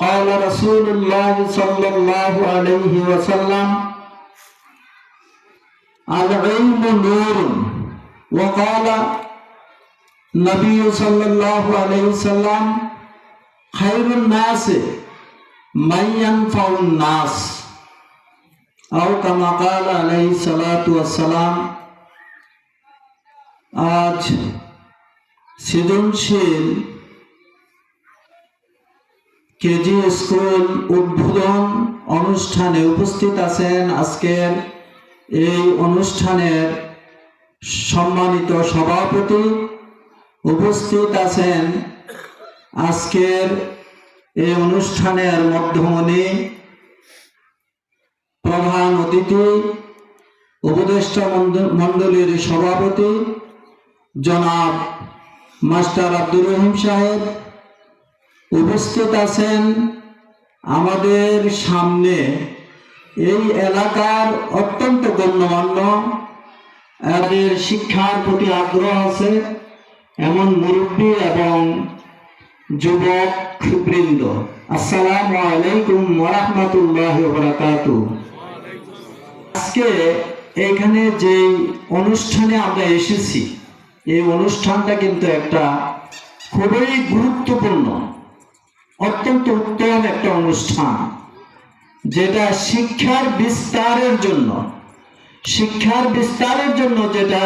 قال رسول الله صلى الله عليه وسلم العلم نور وقال النبي صلى الله عليه وسلم خير الناس من ينفع الناس أو كما قال عليه الصلاة والسلام আজ সৃজনশীল KG school উদ্বোধন অনুষ্ঠানে উপস্থিত আছেন আজকের এই অনুষ্ঠানের সম্মানিত সভাপতি। উপস্থিত আছেন আজকের এই অনুষ্ঠানের মধ্যমণি, প্রধান অতিথি, উপদেষ্টা মন্ড- মণ্ডলীর সভাপতি, জনাব মাস্টার আব্দুর রহিম সাহেব উপস্থিত আছেন আমাদের সামনে এই এলাকার অত্যন্ত গণ্যমান্য এদের শিক্ষার প্রতি আগ্রহ আছে এমন মুরব্বী এবং যুবক বৃন্দ। আসসালামু আলাইকুম ওরহমতুল্লাহ বারাকাতু। আজকে এখানে যে অনুষ্ঠানে আমরা এসেছি, এই অনুষ্ঠানটা কিন্তু একটা খুবই গুরুত্বপূর্ণ। অত্যন্ত উত্তম একটা অনুষ্ঠান যেটা শিক্ষার বিস্তারের জন্য শিক্ষার বিস্তারের জন্য যেটা